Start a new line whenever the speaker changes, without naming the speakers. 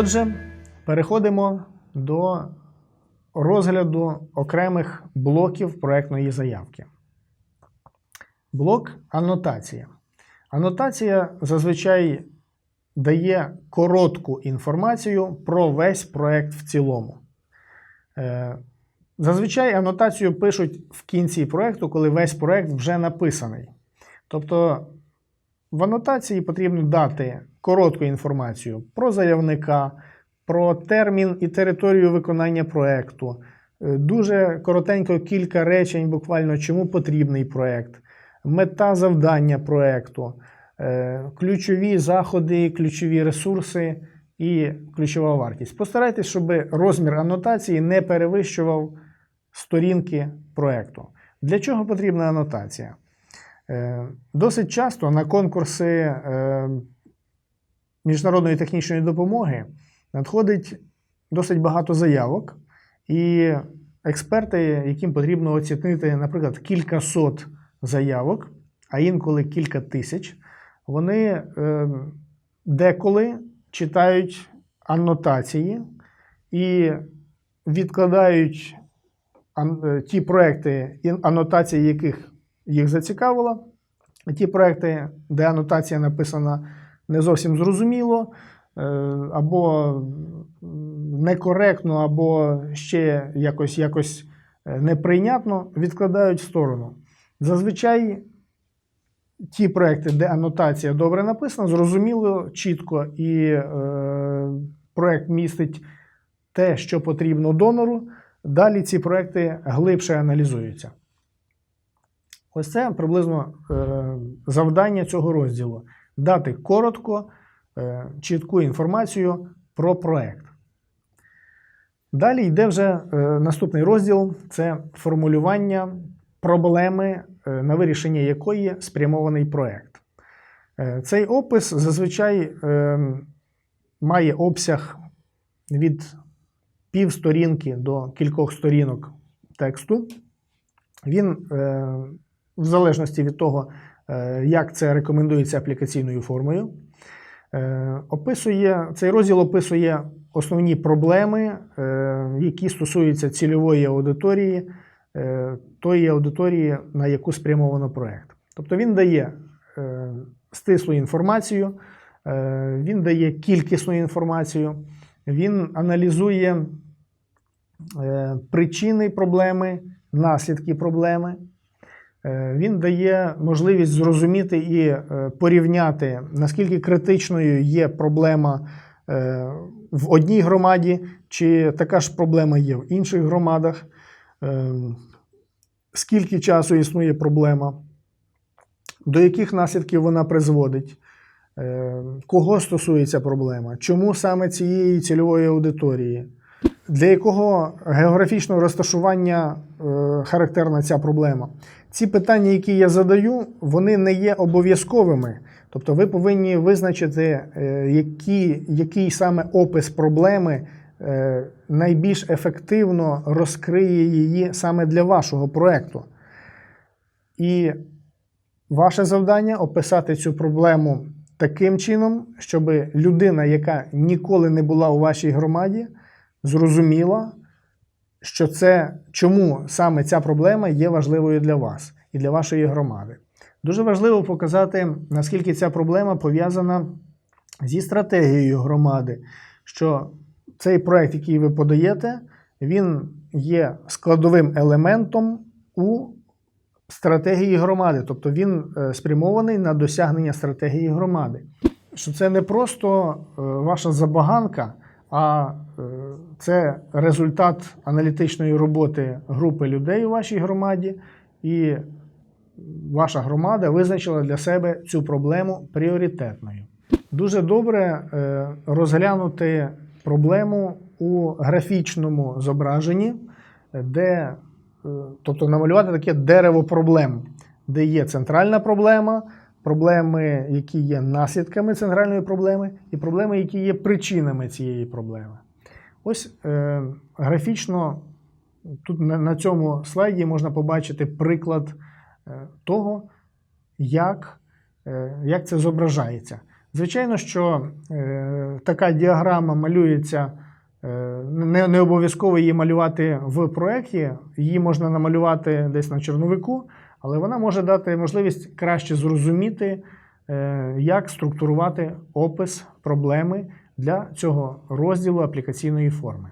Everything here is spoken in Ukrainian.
Отже, переходимо до розгляду окремих блоків проектної заявки. Блок анотація. Анотація зазвичай дає коротку інформацію про весь проект в цілому. Е, Зазвичай анотацію пишуть в кінці проекту, коли весь проект вже написаний. Тобто в анотації потрібно дати коротку інформацію про заявника, про термін і територію виконання проекту. Е, Дуже коротенько кілька речень, буквально чому потрібний проект, мета завдання проекту, е, ключові заходи, ключові ресурси і ключова вартість. Постарайтесь, щоб розмір анотації не перевищував сторінки проекту. Для чого потрібна анотація? Е, Досить часто на конкурси е, міжнародної технічної допомоги надходить досить багато заявок, і експерти, яким потрібно оцінити, наприклад, кількасот заявок, а інколи кілька тисяч, вони е, деколи читають анотації і відкладають ті проекти, анотації яких їх зацікавила, ті проекти, де анотація написана не зовсім зрозуміло, е, або некоректно, або ще якось, якось е, неприйнятно, відкладають в сторону. Зазвичай ті проекти, де анотація добре написана, зрозуміло, чітко, і е, проект містить те, що потрібно донору. Далі ці проекти глибше аналізуються. Ось це приблизно е, завдання цього розділу: дати коротко, е, чітку інформацію про проект. Далі йде вже е, наступний розділ це формулювання проблеми, на вирішення якої спрямований проект. Цей опис зазвичай має обсяг від півсторінки до кількох сторінок тексту. Він, в залежності від того, е, як це рекомендується аплікаційною формою, е, описує, цей розділ описує основні проблеми, е, які стосуються цільової аудиторії, тої аудиторії, на яку спрямовано проект. Тобто він дає стислу інформацію, він дає кількісну інформацію, він аналізує причини проблеми, наслідки проблеми. Е, Він дає можливість зрозуміти і е, порівняти, наскільки критичною є проблема е, в одній громаді, чи така ж проблема є в інших громадах, скільки часу існує проблема, до яких наслідків вона призводить, кого стосується проблема, чому саме цієї цільової аудиторії, для якого географічного розташування е, характерна ця проблема. Ці питання, які я задаю, вони не є обов'язковими. Тобто ви повинні визначити, е, які, який саме опис проблеми е, найбільш ефективно розкриє її саме для вашого проекту. І ваше завдання описати цю проблему таким чином, щоб людина, яка ніколи не була у вашій громаді, зрозуміла, що це чому саме ця проблема є важливою для вас і для вашої громади. Дуже важливо показати, наскільки ця проблема пов'язана зі стратегією громади, що цей проект, який ви подаєте, він є складовим елементом у стратегії громади, тобто він е, спрямований на досягнення стратегії громади. Що це не просто е, ваша забаганка, а е, це результат аналітичної роботи групи людей у вашій громаді, і ваша громада визначила для себе цю проблему пріоритетною. Дуже добре е, розглянути проблему у графічному зображенні, де, е, тобто намалювати таке дерево проблем, де є центральна проблема, проблеми, які є наслідками центральної проблеми, і проблеми, які є причинами цієї проблеми. Ось е, графічно тут на, цьому слайді можна побачити приклад е, того, як, е, як це зображається. Звичайно, що така діаграма малюється, не, не обов'язково її малювати в проєкті, її можна намалювати десь на чорновику, але вона може дати можливість краще зрозуміти, як структурувати опис проблеми для цього розділу аплікаційної форми.